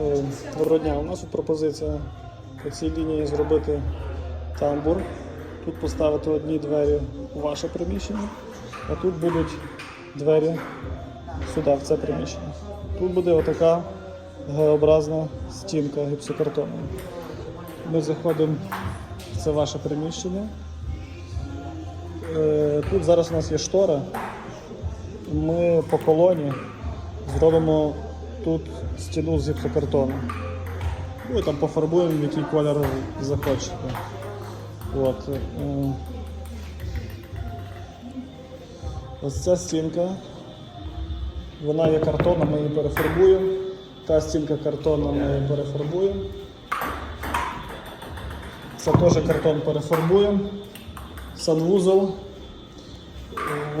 Е, Доброго. У нас пропозиція по цій лінії зробити тамбур. Тут поставити одні двері у ваше приміщення, а тут будуть двері сюди, в це приміщення. Тут буде отака Г-образна стінка гіпсокартону. Ми заходимо в це ваше приміщення. Е, Тут зараз у нас є штора. Ми по колоні зробимо тут стіну з гіпсокартону. Ну і там пофарбуємо, який колір захочете. От. е, Ось ця стінка. Вона є картонна, ми її перефарбуємо. Та стінка картонна, ми її перефарбуємо. Це теж картон перефарбуємо. Санвузол.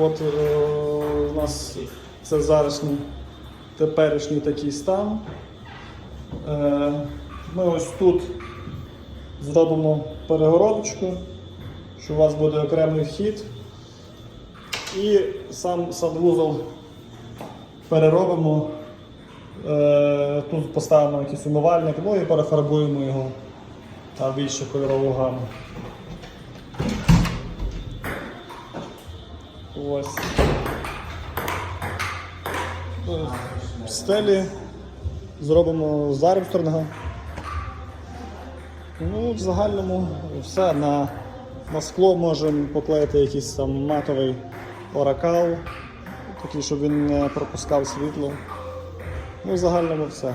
От е, у нас це зарашній теперішній такий стан. Е, ми ось тут зробимо перегородочку, що у вас буде окремий вхід. І сам санвузол переробимо. Е, тут поставимо якийсь умивальник, ну і перефарбуємо його та іншу кольорову гаму. Ось. Стелі зробимо з Армстронга. Ну, в загальному все. На, на скло можемо поклеїти якийсь там матовий оракал, такий, щоб він не пропускав світло. Ну, в загальному все.